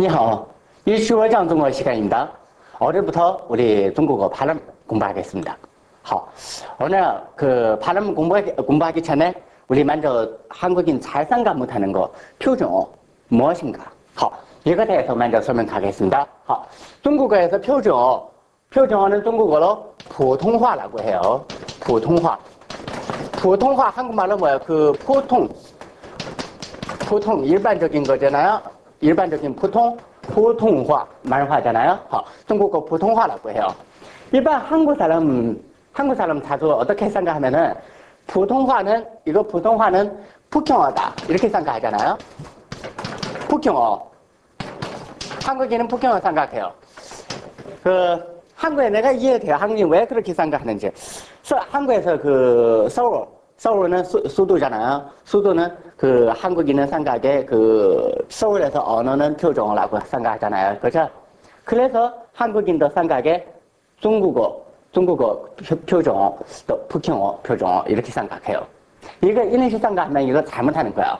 니하오, 일6월장 중국어 시간입니다. 오늘부터 우리 중국어 발음 공부하겠습니다. 하, 오늘 그 발음 공부하기, 공부하기 전에 우리 먼저 한국인 잘생각 못하는 거, 표준어 무엇인가? 하, 이거에 대해서 먼저 설명하겠습니다. 하, 중국어에서 표준어, 표준어는 중국어로 보통화라고 해요. 보통화. 보통화 한국말로 뭐예요? 그 보통, 보통 일반적인 거잖아요. 일반적인 보통, 보통화 말하잖아요. 好, 중국어 보통화라고 해요. 일반 한국 사람, 한국 사람 자주 어떻게 생각하면은 보통화는, 이거 보통화는 북경어다. 이렇게 생각하잖아요. 북경어. 한국인은 북경어 생각해요. 그, 한국에 내가 이해돼요. 한국인 왜 그렇게 생각하는지. 서, 한국에서 그 서울, 서울은 수, 수도잖아요. 수도는 그 한국인은 생각에 그 서울에서 언어는 표준어라고 생각하잖아요. 그죠? 그래서 한국인도 생각에 중국어, 중국어 표준어, 또 북경어 표준어 이렇게 생각해요. 이거 이런 식으로 생각하면 이거 잘못하는 거예요.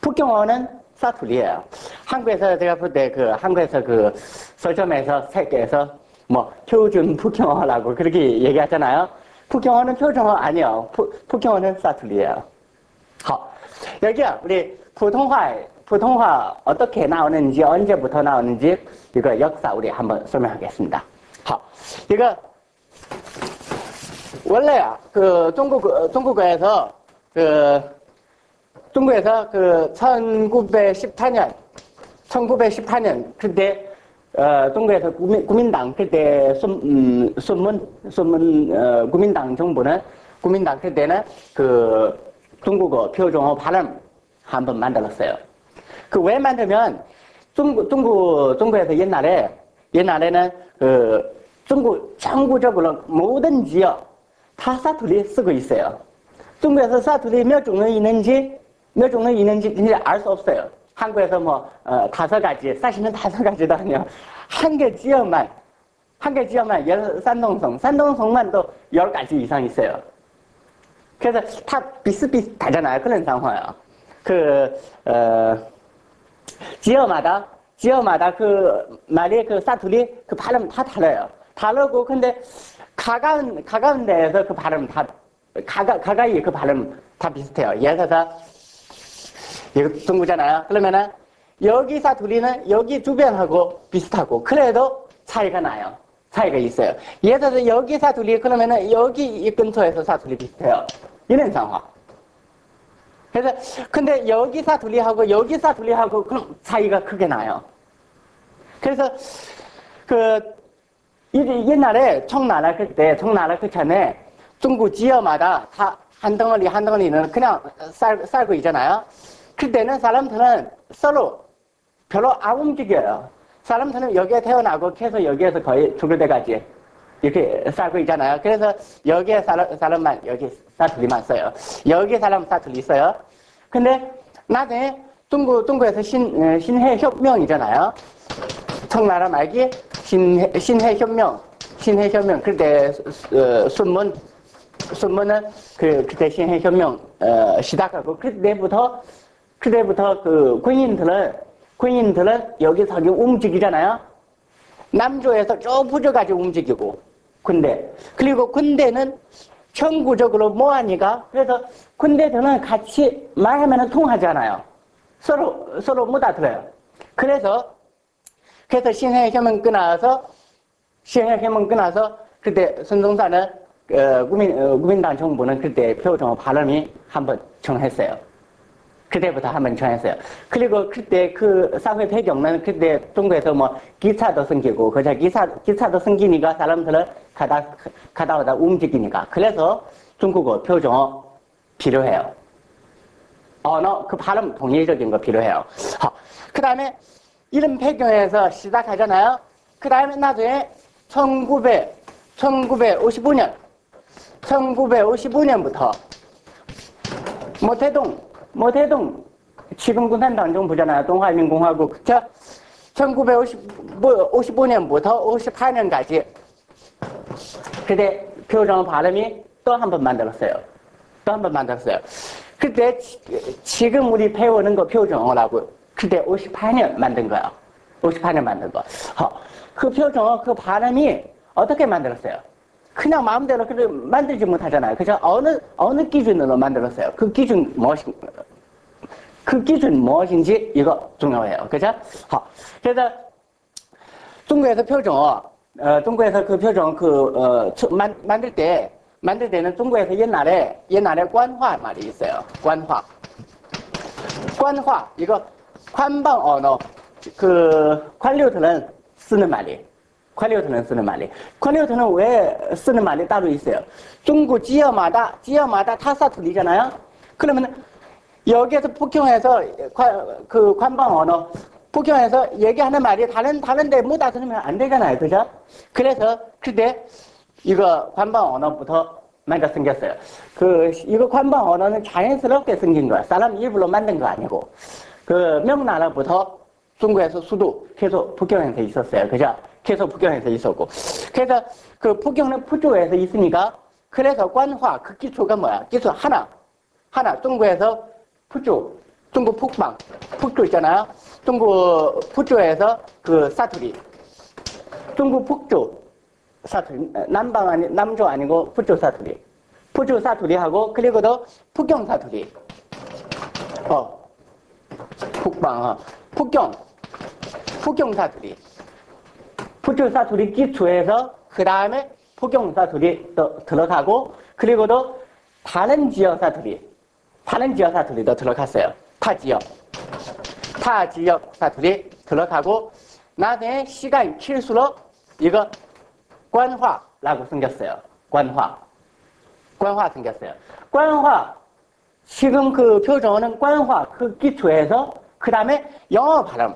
북경어는 사투리예요. 한국에서 제가 볼 때 그 한국에서 그 서점에서 세계에서 뭐 표준 북경어라고 그렇게 얘기하잖아요. 북경화는 표정은 아니에요. 부, 북경화는 사투리예요. 어, 好, 여기야 우리 부통화 부통화 어떻게 나오는지 언제부터 나오는지 이거 역사 우리 한번 설명하겠습니다. 好, 이거 원래야 그 중국 어, 중국에서 그 중국에서 그 1918년, 1918년 그때 어, 중국에서 국민, 국민 당 그때 순, 음, 순문 순문 어, 국민당 정부는 국민당 그때는 그 중국어 표준어 발음 한 번 만들었어요. 그 왜 만들면 중국 중국 중국에서 옛날에 옛날에는 그 중국 전국적으로 모든 지역 다 사투리 쓰고 있어요. 중국에서 사투리 몇 종류 있는지 몇 종류 있는지 이제 알 수 없어요. 한국에서 뭐 어, 다섯 가지 사실은 다섯 가지도 아니에요. 한 개 지역만 한 개 지역만 예를 산동성 산동성만 또열 가지 이상 있어요. 그래서 다 비슷비슷하잖아요. 그런 상황이에요. 그, 어, 지역마다, 지역마다 그 말의 그 사투리 그 발음 다 달라요. 다르고, 근데 가까운, 가까운 데에서 그 발음 다, 가까, 가까이 그 발음 다 비슷해요. 예를 들어서, 이거 중국잖아요. 그러면은, 여기 사투리는 여기 주변하고 비슷하고, 그래도 차이가 나요. 차이가 있어요. 예를 들어서 여기 사투리 그러면은 여기 이 근처에서 사투리 비슷해요. 이런 상황. 그래서 근데 여기 사투리하고 여기 사투리하고 그럼 차이가 크게 나요. 그래서 그 옛날에 청나라 그때 청나라 그 전에 중국 지역마다 다 한 덩어리 한 덩어리는 그냥 살, 살고 있잖아요. 그때는 사람들은 서로 별로 안 움직여요. 사람들은 여기에 태어나고 계속 여기에서 거의 죽을 때까지 이렇게 살고 있잖아요. 그래서 여기에 사람, 사람만, 여기 사투리만 써요. 여기 사람 사투리 써요. 근데 나중에 중국, 중국에서 신, 신해 혁명이잖아요. 청나라 말기 신, 신해 혁명, 신해 혁명. 그때, 어, 순문, 순문은 그, 그때 신해 혁명, 어, 시작하고, 그때부터, 그때부터 그 군인들은 군인들은 여기저기 움직이잖아요. 남조에서 쭉 부져가지고 움직이고 군대 그리고 군대는 형구적으로 뭐하니까 그래서 군대들은 같이 말하면 통하잖아요. 서로 서로 못 알아들어요. 그래서 그래서 신해 혁명 끝나서 신해 혁명 끝나서 그때 선동사는 어, 국민 어, 국민당 정부는 그때 표정 발음이 한번 정했어요. 그때부터 한번 정했어요. 그리고 그때 그 사회 배경은 그때 중국에서 뭐 기차도 생기고 그자 기차 기차도 생기니까 사람들은 가다 가다 오다 움직이니까 그래서 중국어 표준어 필요해요. 언어 그 발음 동일적인 거 필요해요. 그 다음에 이런 배경에서 시작하잖아요. 그 다음에 나중에 1900 1955년 1955년부터 모태동 모태동 지금 군산당 정부잖아요. 동화민공화국. 자, 1955년부터 58년까지 그때 표정 발음이 또 한 번 만들었어요. 또 한 번 만들었어요. 그때 지, 금 우리 배우는 거 표정어라고 그때 58년 만든 거야. 58년 만든 거. 어, 그 표정어 그 발음이 어떻게 만들었어요? 그냥 마음대로 그 만들지 못하잖아요. 그죠? 어느 어느 기준으로 만들었어요? 그 기준 무엇이 그 기준 무엇인지 이거 중요해요. 그죠? 어, 그래서 중국에서 표정어 어, 중국에서 그 표정 그 어, 처- 만, 만들 때 만들 때는 중국에서 옛날에 옛날에 관화 말이 있어요. 관화. 관화 이거 관방 언어 그 관료들은 쓰는 말이 관료들은 쓰는 말이 관료들은 왜 쓰는 말이 따로 있어요. 중국 지역마다 지역마다 타사투리잖아요. 그러면 여기에서 북경에서 관- 그 관방 언어 북경에서 얘기하는 말이 다른 다른 데 못 알아들으면 안 되잖아요, 그죠? 그래서 그때 이거 관방 언어부터 만들어 생겼어요. 그 이거 관방 언어는 자연스럽게 생긴 거야. 사람 일부러 만든 거 아니고 그 명나라부터 중국에서 수도 계속 북경에서 있었어요, 그죠? 계속 북경에서 있었고. 그래서 그 북경은 푸주에서 있으니까 그래서 관화 그 기초가 뭐야? 기초 하나. 하나 중국에서 푸주 중국 북방 북주 있잖아요. 중국 푸주에서 그 사투리. 중국 북주 사투리. 남방 아니 남조 아니고 북주 사투리. 북주 사투리하고 그리고도 북경 사투리. 어. 북방 어. 북경. 북경 사투리 북주 사투리 기초에서 그 다음에 북경 사투리 또 들어가고 그리고도 다른 지역 사투리 다른 지역 사투리도 들어갔어요 타 지역 타 지역 사투리 들어가고 나중에 시간이 킬수록 이거 관화라고 생겼어요. 관화. 관화 생겼어요. 관화. 지금 그 표정은 관화 그 기초에서 그 다음에 영어 발음.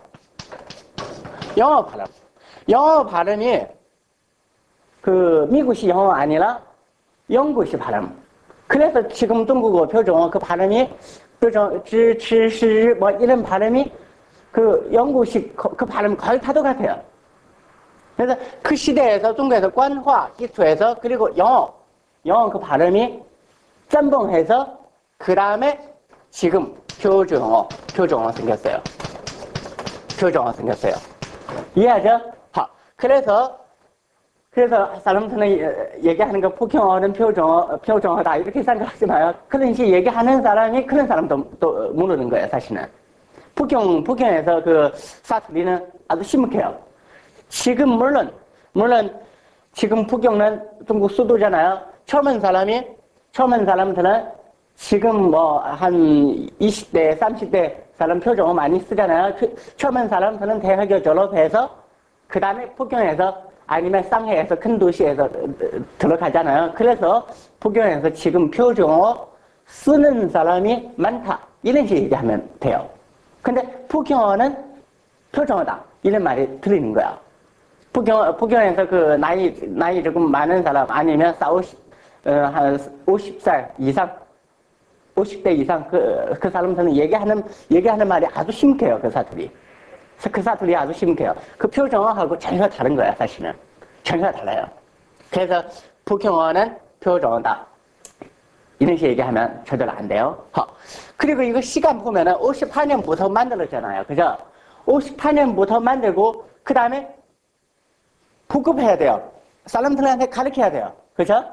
영어 발음. 영어 발음이 그 미국식 영어 아니라 영국식 발음. 그래서 지금 중국어 표정어 그 발음이 표정 지, 치, 시, 뭐 이런 발음이 그 영국식 그, 그 발음 거의 다 똑같아요. 그래서 그 시대에서 중국에서 관화 기초에서 그리고 영어 영어 그 발음이 짬뽕해서 그 다음에 지금 표준어 표준어 생겼어요. 표준어 생겼어요. 이해하죠? 하. 그래서 그래서 사람들은 얘기하는 거 북형어는 표정어, 표정어다 이렇게 생각하지 마요. 그런지 얘기하는 사람이 그런 사람도 또 모르는 거예요, 사실은. 북경, 북경에서 그 사투리는 아주 심각해요. 지금 물론, 물론 지금 북경은 중국 수도잖아요. 처음 온 사람이, 처음 온 사람들은 지금 뭐 한 20대, 30대 사람 표정어 많이 쓰잖아요. 그 처음 온 사람들은 대학교 졸업해서 그 다음에 북경에서 아니면 상해에서 큰 도시에서 들어가잖아요. 그래서 북경에서 지금 표정어 쓰는 사람이 많다. 이런 식으로 얘기하면 돼요. 근데 북경어는 표정어다. 이런 말이 들리는 거야. 북경, 북경에서 그 나이, 나이 조금 많은 사람 아니면 40, 어, 한 50살 이상, 50대 이상 그, 그 사람들은 얘기하는, 얘기하는 말이 아주 심해요. 그 사투리. 그 사투리 아주 심해요. 그 표정어하고 전혀 다른 거야, 사실은. 전혀 달라요. 그래서 북경어는 표정어다. 이런 식으로 얘기하면 절대로 안 돼요. 허. 그리고 이거 시간 보면은 58년부터 만들었잖아요. 그죠? 58년부터 만들고, 그 다음에 보급해야 돼요. 사람들한테 가르쳐야 돼요. 그죠?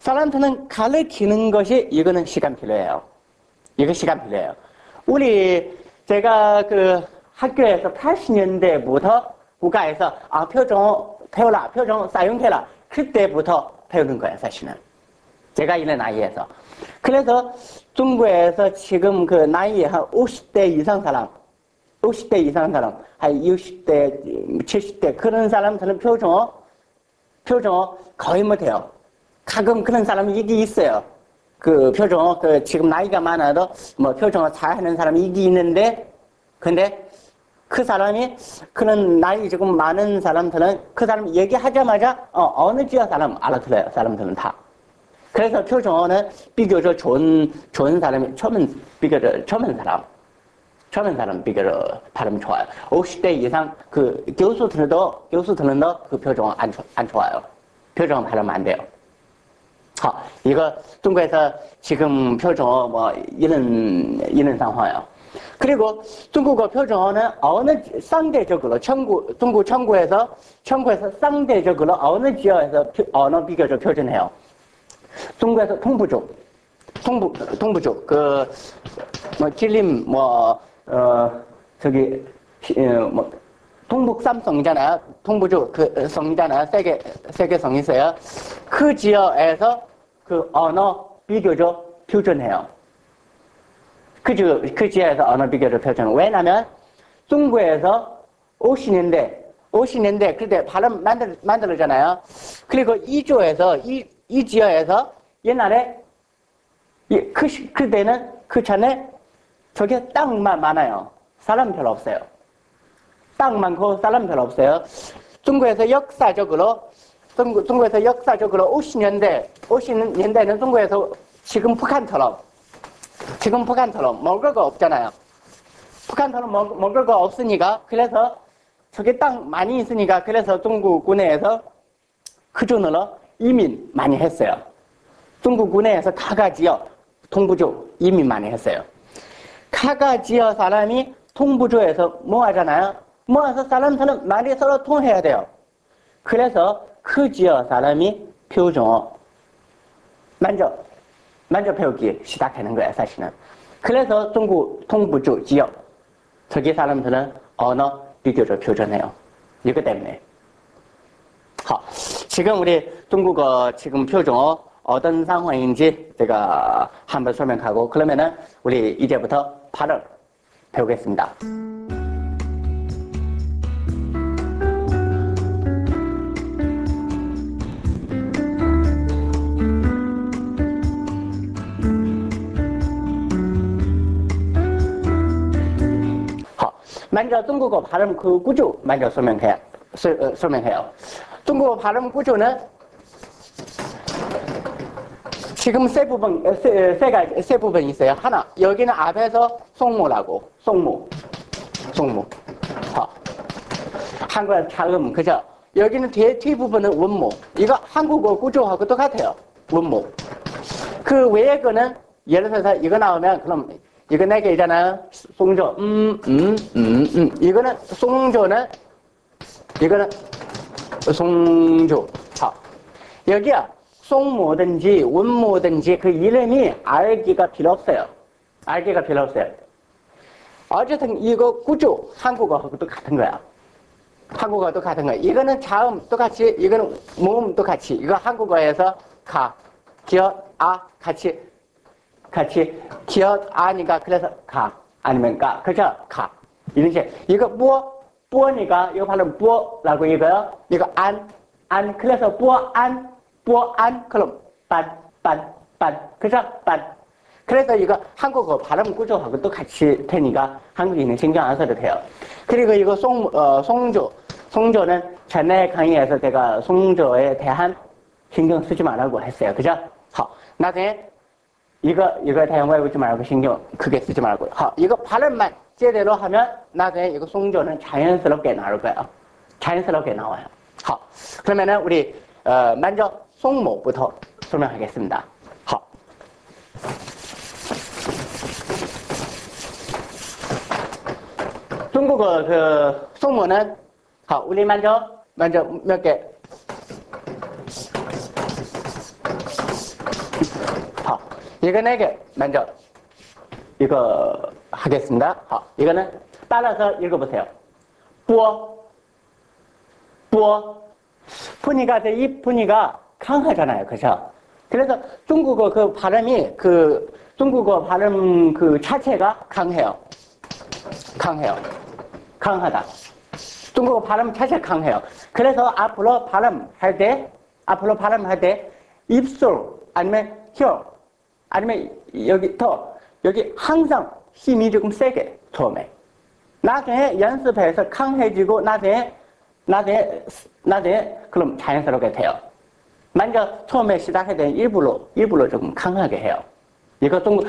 사람들은 가르치는 것이 이거는 시간 필요해요. 이거 시간 필요해요. 우리 제가 그 학교에서 80년대부터 국가에서 아 표정 배워라 표정 사용해라 그때부터 배우는 거예요 사실은. 제가 있는 나이에서. 그래서 중국에서 지금 그 나이 한 50대 이상 사람 50대 이상 사람 한 60대 70대 그런 사람들은 표정어 표정어 거의 못해요. 가끔 그런 사람이 이게 있어요. 그 표정어 그 지금 나이가 많아도 뭐 표정어 잘하는 사람이 이게 있는데 근데 그 사람이 그런 나이 조금 많은 사람들은 그 사람 얘기하자마자 어, 어느 지역 사람 알아들어요. 사람들은 다. 그래서 표정어는 비교적 좋은 좋은 사람이 처음 비교적 처음 사람. 처음 사람 비교적 발음 좋아요. 50대 이상 그 교수들도 교수들도 그 표정어 안, 좋- 안 좋아요. 표정어 발음 안 돼요. 하, 이거 중국에서 지금 표정어 뭐 이런 이런 상황이에요. 그리고 중국어 표준어는 어느 지- 상대적으로 청구 중국 청구에서 청구에서 상대적으로 어느 지역에서 표- 언어 비교적 표준해요. 중국에서 동부족, 동부 동부족 그뭐吉林 뭐어 저기 시- 어, 뭐 동북 삼성이잖아요. 동부족 그 성이잖아요. 세계 세계 성 있어요. 그 지역에서 그 언어 비교적 표준해요. 그, 지, 그 지역에서 언어 비교적 표준. 왜냐면 중국에서 50년대 50년대 그때 발음 만들 만들었잖아요. 그리고 이조에서 이, 이 지역에서 옛날에 이, 그, 시- 그때는 그 전에 저게 땅만 많아요. 사람 별로 없어요. 땅 많고 사람 별로 없어요. 중국에서 역사적으로 중국, 중국에서 역사적으로 50년대 50년대는 중국에서 지금 북한처럼 지금 북한처럼 먹을 거 없잖아요. 북한처럼 먹, 먹을 거 없으니까 그래서 저기 땅 많이 있으니까 그래서 중국 군내에서 그준으로 이민 많이 했어요. 중국 군내에서 카가 지역 동부족 이민 많이 했어요. 카가 지역 사람이 동부조에서 모아잖아요. 모아서 사람들은 말이 서로 통해야 돼요. 그래서 그 지역 사람이 표준어 먼저 먼저 배우기 시작하는 거예요, 사실은. 그래서 중국 동부조 지역 저기 사람들은 언어 비교적 표준해요. 이거 때문에. 好, 지금 우리 중국어 지금 표준어 어떤 상황인지 제가 한번 설명하고 그러면은 우리 이제부터 발음 배우겠습니다. 먼저 중국어 발음 그 구조 먼저 설명해 설, 어, 설명해요. 중국어 발음 구조는 지금 세 부분 어, 세, 세 가지 세 부분 있어요. 하나 여기는 앞에서 송모라고 송모 송모. 好, 한국어 자음 그죠? 여기는 뒤에 뒤 부분은 원모. 이거 한국어 구조하고 똑같아요. 원모. 그 외의 거는 예를 들어서 이거 나오면 그럼 이거 네개 있잖아요. 송조, 음, 음, 음, 음. 이거는 송조는 이거는 송조. 자, 여기야 송모든지 원모든지 그 이름이 알기가 필요 없어요. 알기가 필요 없어요. 어쨌든 이거 구조 한국어하고 똑같은 거야. 한국어도 같은 거야. 이거는 자음 똑같이, 이거는 모음 똑같이. 이거 한국어에서 가, 기어, 아 같이 같이 기어 아니까 그래서 가. 아니면 가. 그죠? 가. 이런 식 이거 뭐 뽀니까 이거 발음 뽀라고 이거요. 이거 안 안 그래서 뽀안뽀안 그럼. 빤빤빤. 그죠? 빤. 그래서 이거 한국어 발음 구조하고 또 같이 되니까 한국인은 신경 안 써도 돼요. 그리고 이거 송, 어, 송조. 송조는 전에 강의에서 제가 송조에 대한 신경 쓰지 말라고 했어요. 그죠? 好, 나중에 이거 이거 대모 해보지 말고 신경 크게 쓰지 말고요. 하, 이거 발음만 제대로 하면 나중에 이거 송조는 자연스럽게 나올 거예요. 자연스럽게 나와요. 하, 그러면은 우리 어, 먼저 송모부터 설명하겠습니다. 하. 중국어 그 송모는 하, 우리 먼저 먼저 몇 개 이거 네개 먼저 이거 하겠습니다. 好, 이거는 따라서 읽어보세요. 뿌어, 뿌어. 푸니가 이 푸니가 강하잖아요, 그죠? 그래서 중국어 그 발음이 그 중국어 발음 그 자체가 강해요. 강해요. 강하다. 중국어 발음 자체 강해요. 그래서 앞으로 발음할 때, 앞으로 발음할 때 입술 아니면 혀 아니면 여기 더 여기 항상 힘이 조금 세게 처음에. 나중에 연습해서 강해지고 나중에 나중에 나중에 그럼 자연스럽게 돼요. 먼저 처음에 시작할 때는 일부러 일부러 조금 강하게 해요. 이거 중국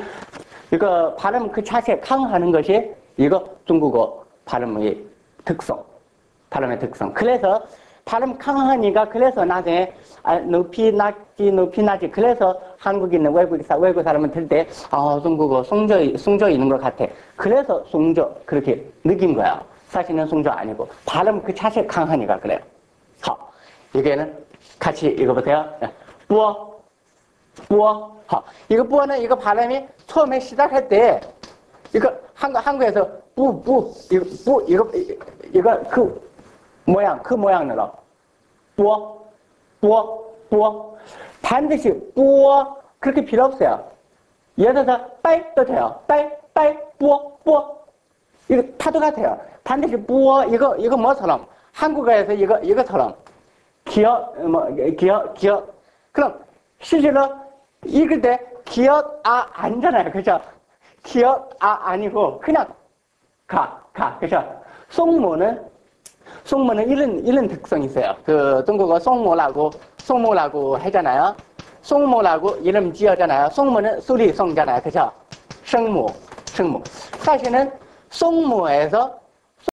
이거 발음 그 자체 강하는 것이 이거 중국어 발음의 특성, 발음의 특성. 그래서 발음 강하니까 그래서 나중에 아, 높이 낮지 높이 낮지 그래서 있는 외국 사 외국 사람은 들때 아, 중국어 송조 송조 있는 것 같아. 그래서 송조 그렇게 느낀 거야. 사실은 송조 아니고 발음 그 자체 강하니까 그래요. 好, 이게는 같이 읽어보세요. 뿌어, 뿌어. 好, 이거 뿌어는 이거 발음이 처음에 시작할 때 이거 한국 한국에서 뿌, 뿌, 이거 뿌, 이거 이거 그 모양 그 모양으로 뿌어, 뿌어, 뿌어. 반드시 뿌어 그렇게 필요 없어요. 들어서 빨도 돼요. 빨, 빨, 뿌어, 뿌어. 이거 타도 같아요. 반드시 뿌어 이거 이거 뭐처럼 한국어에서 이거 이거처럼 기어 뭐 기어 기어 그럼 실제로 읽을 때 기어 아 아니잖아요. 그죠? 기어 아 아니고 그냥 가, 가. 그죠? 송모는 송모는 이런 이런 특성이 있어요. 그 중국어 송모라고 송모라고 하잖아요. 송모라고 이름 지어잖아요. 송모는 소리 송잖아요. 그죠? 성모, 성모. 사실은 송모에서